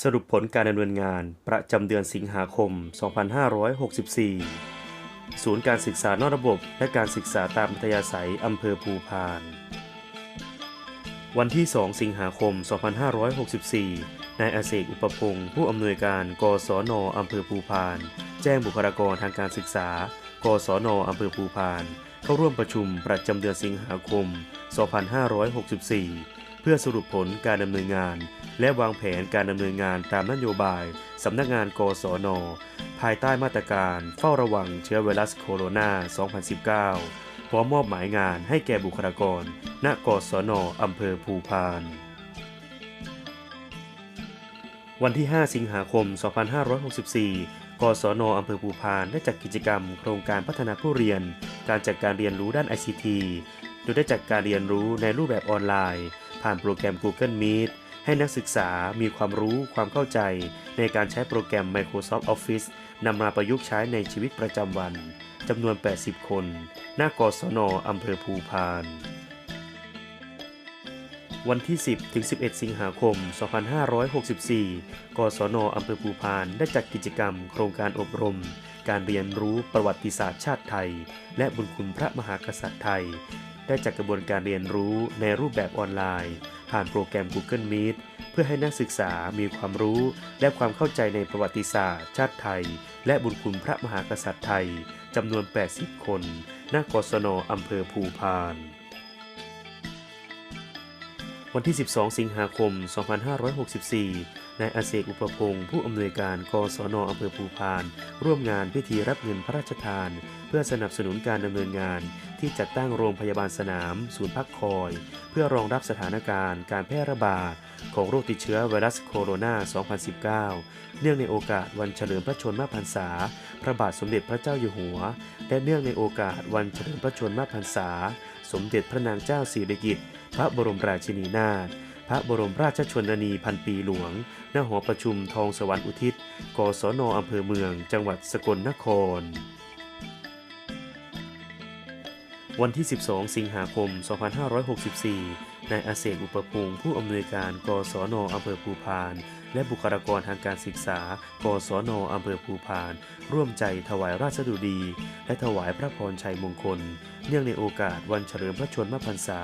สรุปผลการดำเนินงานประจำเดือนสิงหาคม 2564 ศูนย์การศึกษานอกระบบและการศึกษาตามอัธยาศัยอำเภอภูพาน วันที่ 2 สิงหาคม 2564 นายอาเสกอุปพงศ์ผู้อำนวยการ กศนอำเภอภูพาน แจ้งบุคลากรทางการศึกษา กศนอำเภอภูพาน เข้าร่วมประชุมประจำเดือนสิงหาคม 2564 พื่อสรุปผลการดำเนินงาน และวางแผนการดำเนินงานตามนโยบายสำนักงานกศน ภายใต้มาตรการเฝ้าระวังเชื้อไวรัสโคโรนา 2019 พร้อมมอบหมายงานให้แก่บุคลากร ณ กศนอำเภอภูพาน วันที่ 5 สิงหาคม 2564กศนอำเภอภูพานได้จัดกิจกรรม โครงการพัฒนาผู้เรียน การจัดการเรียนรู้ด้าน ICT โดยได้จัดการเรียนรู้ในรูปแบบออนไลน์ ผ่านโปรแกรม Google Meet ให้นักศึกษามีความรู้ความเข้าใจ ในการใช้โปรแกรม Microsoft Office นำมาประยุกต์ใช้ในชีวิตประจำวันจำนวน 80 คน หน้ากศนอำเภอภูพาน วันที่ 10 ถึง 11 สิงหาคม 2564 กศนอำเภอภูพาน ได้จัดกิจกรรม โครงการอบรม การเรียนรู้ประวัติศาสตร์ชาติไทย และบุญคุณพระมหากษัตริย์ไทย ได้จัดกระบวนการเรียนรู้ในรูปแบบออนไลน์ ผ่านโปรแกรม Google Meet เพื่อให้นักศึกษามีความรู้และความเข้าใจในประวัติศาสตร์ ชาติไทย และบุญคุณพระมหากษัตริย์ไทยจำนวน 80 คนหน้ากศนอำเภอภูพาน วันที่ 12 สิงหาคม 2564 นายอเสกอุปพงศ์ผู้อำนวยการกศนอำเภอภูพาน ร่วมงานพิธีรับเงินพระราชทาน เพื่อสนับสนุนการดำเนินงาน ที่จัดตั้งโรงพยาบาลสนาม ศูนย์พักคอย เพื่อรองรับสถานการณ์ การแพร่ระบาดของโรคติดเชื้อไวรัสโคโรนา 2019 เนื่องในโอกาสวันเฉลิมพระชนมพรรษา พระบาทสมเด็จพระเจ้าอยู่หัว และเนื่องในโอกาสวันเฉลิมพระชนมพรรษา สมเด็จพระนางเจ้าสิริกิติ์พระบรมราชินีนาถ พระบรมราชชนนีพันปีหลวง ณ หอประชุมทองสวรรค์อุทิศ กศนอำเภอเมือง จังหวัดสกลนคร วันที่ 12 สิงหาคม 2564 นายอาเสกอุปพงศ์ผู้อำนวยการ กศนอำเภอภูพาน และบุคลากรทางการศึกษา กศนอำเภอภูพาน ร่วมใจถวายราชดุดี และถวายพระพรชัยมงคล เนื่องในโอกาสวันเฉลิมพระชนมพรรษา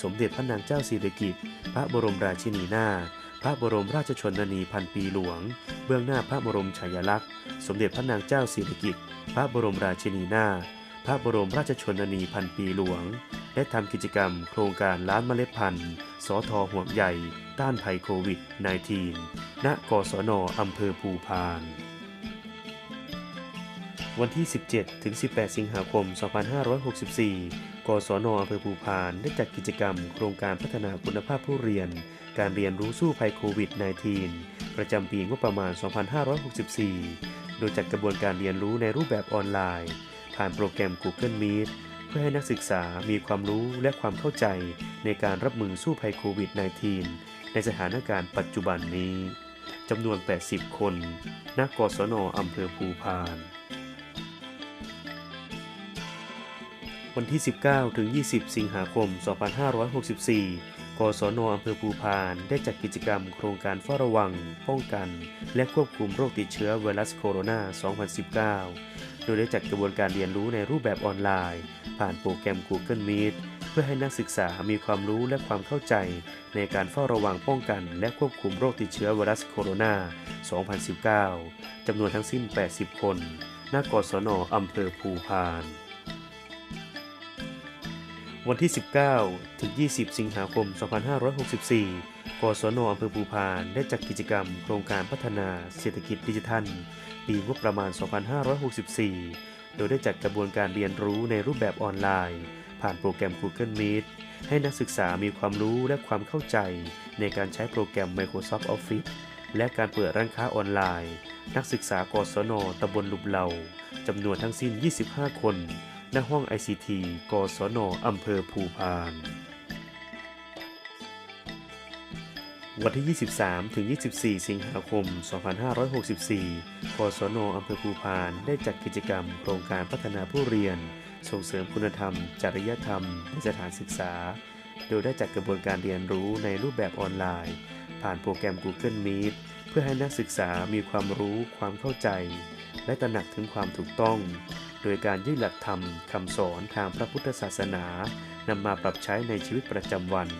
สมเด็จพระนางเจ้าสิริกิติ์พระบรมราชินีนาถพระบรมราชชนนีพันปีหลวง เบื้องหน้าพระบรมฉายาลักษณ์ สมเด็จพระนางเจ้าสิริกิติ์พระบรมราชินีนาถ พระบรมราชชนนีพันปีหลวง และทำกิจกรรมโครงการล้านเมล็ดพันธุ์สอทอห่วงใหญ่ ต้านภัยโควิด -19 ณกศนอำเภอภูพาน วันที่ 17 ถึง 18 สิงหาคม 2564 กศนอำเภอภูพานได้จัดกิจกรรมโครงการพัฒนาคุณภาพผู้เรียน การเรียนรู้สู้ภัยโควิด -19 ประจำปีงบประมาณ 2564 โดยจัดกระบวนการเรียนรู้ในรูปแบบออนไลน์ ผ่านโปรแกรม Google Meet เพื่อให้นักศึกษามีความรู้และความเข้าใจในการรับมือสู้ภัยโควิด -19 ในสถานการณ์ปัจจุบันนี้จำนวน 80 คนณกศนอำเภอภูพาน วันที่ 19 ถึง 20 สิงหาคม 2564 กศนอำเภอภูพานได้จัดกิจกรรมโครงการเฝ้าระวัง ป้องกัน และควบคุมโรคติดเชื้อไวรัสโคโรนา 2019 โดยได้จัดกระบวนการเรียนรู้ในรูปแบบออนไลน์ ผ่านโปรแกรม Google Meet เพื่อให้นักศึกษามีความรู้และความเข้าใจ ในการเฝ้าระวังป้องกัน และควบคุมโรคติดเชื้อไวรัสโคโรนา 2019 จำนวนทั้งสิ้น 80 คน ณ กศนอำเภอภูพาน วันที่ 19 ถึง 20 สิงหาคม 2564 กศนอำเภอภูพานได้จัดกิจกรรม โครงการพัฒนาเศรษฐกิจดิจิทัล ปีงบประมาณ 2564 โดยได้จัดกระบวนการเรียนรู้ในรูปแบบออนไลน์ ผ่านโปรแกรม Google Meet ให้นักศึกษามีความรู้และความเข้าใจ ในการใช้โปรแกรม Microsoft Office และการเปิดร้านค้าออนไลน์ นักศึกษากศนตำบลลุมเหลาจำนวนทั้งสิ้น 25 คน ณ ห้อง ICT กศนอำเภอภูพาน วันที่ 23 ถึง 24 สิงหาคม 2564 กศนอำเภอภูพาน ได้จัดกิจกรรม โครงการพัฒนาผู้เรียน ส่งเสริมคุณธรรม จริยธรรม ในสถานศึกษา โดยได้จัดกระบวนการเรียนรู้ในรูปแบบออนไลน์ผผ่านโปรแกรม Google Meet เพื่อให้นักศึกษามีความรู้ความเข้าใจ และตระหนักถึงความถูกต้อง โดยการยื่นหลักธรรมคำสอนทางพระพุทธศาสนานำมาปรับใช้ในชีวิตประจำวัน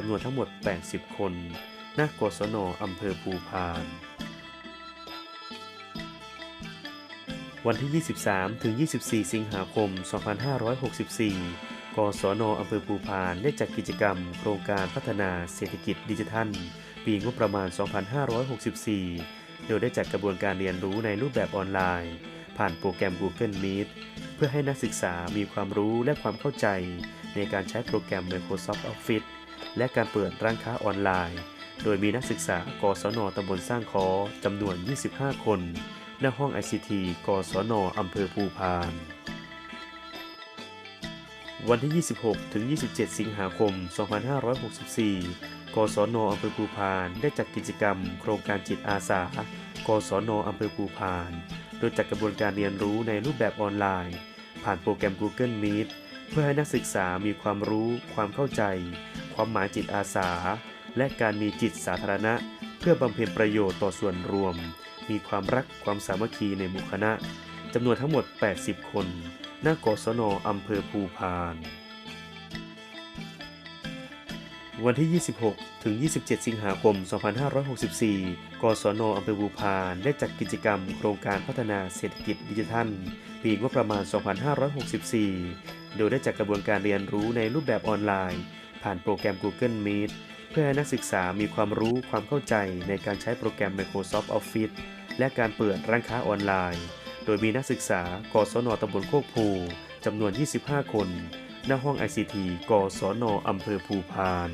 จำนวนทั้งหมด 80 คน ณ กศนอำเภอภูพาน วันที่ 23 ถึง 24 สิงหาคม 2564 กศนอำเภอภูพานได้จัดกิจกรรม โครงการพัฒนาเศรษฐกิจดิจิทัล ปีงบประมาณ 2564 โดยได้จัดกระบวนการเรียนรู้ในรูปแบบออนไลน์ ผ่านโปรแกรม Google Meet เพื่อให้นักศึกษามีความรู้และความเข้าใจในการใช้โปรแกรม Microsoft Office และการเปิดร้านค้าออนไลน์ โดยมีนักศึกษากศนตำบลสร้างคอจำนวน 25 คนณห้อง ICT กศนอำเภอภูพาน วันที่ 26 ถึง 27 สิงหาคม 2564 กศนอำเภอภูพาน ได้จัดกิจกรรม โครงการจิตอาสา กศนอำเภอภูพาน โดยจัดกระบวนการเรียนรู้ในรูปแบบออนไลน์ ผ่านโปรแกรม Google Meet เพื่อให้นักศึกษามีความรู้ ความเข้าใจ ความหมายจิตอาสา และการมีจิตสาธารณะ เพื่อบำเพ็ญประโยชน์ต่อส่วนรวม มีความรักความสามัคคีในหมู่คณะจำนวนทั้งหมด 80 คนณกศนอำเภอภูพาน วันที่ 26 ถึง 27 สิงหาคม 2564 กศนอำเภอภูพานได้จัดกิจกรรมโครงการพัฒนาเศรษฐกิจดิจิทัล ปีงบประมาณ 2564 โดยได้จัดกระบวนการเรียนรู้ในรูปแบบออนไลน์ ผ่านโปรแกรม Google Meet เพื่อให้นักศึกษามีความรู้ความเข้าใจในการใช้โปรแกรม Microsoft Office และการเปิดร้านค้าออนไลน์ โดยมีนักศึกษากศนตำบลโคกภูจำนวน 25 คน ณ ห้อง ICT กศนอำเภอภูพาน